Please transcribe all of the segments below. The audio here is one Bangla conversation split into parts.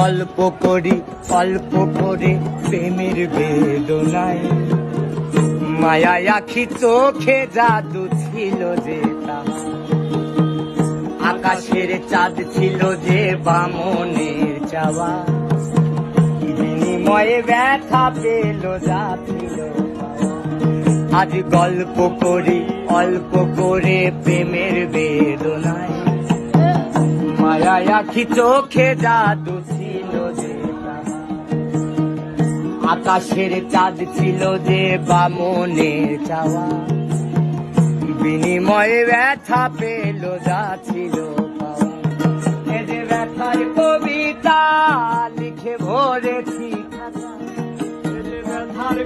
গল্প করি, অল্প করে প্রেমের বেদনায়। মায়া আখি চোখে জাদু ছিল যে আকাশের চাঁদ ছিল যে বামনের চাওয়া। বিনিময়ে ব্যথা পেল যা ছিল আজ গল্প করি, অল্প করে প্রেমের বেদনায়। মায়া আখি চোখে জাদু আকাশের চাঁদ ছিল যে বামনের চাওয়া। বিনিময়ে ব্যথা পেল, যা ছিল ব্যথার কবিতা লিখে ভরেছি ব্যথার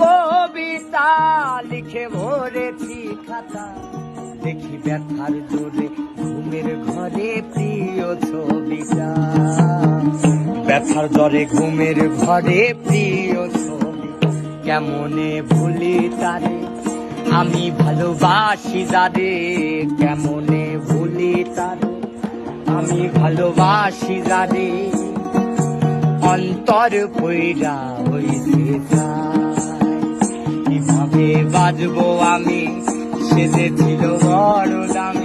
কবিতা লিখে ভরেছি খাতা। দেখি ব্যথার জোরে ঘুমের ঘরে ছবিটা। ব্যথার জ্বরে ঘুমের ঘরে প্রিয় ছবি। কেমনে ভুলি তারে? আমি ভালোবাসি যারে। কেমনে ভুলি তারে? আমি ভালোবাসি যারে। অন্তর পইরা হইতে কীভাবে বাজবো আমি? সে যে ছিল বড় দামি।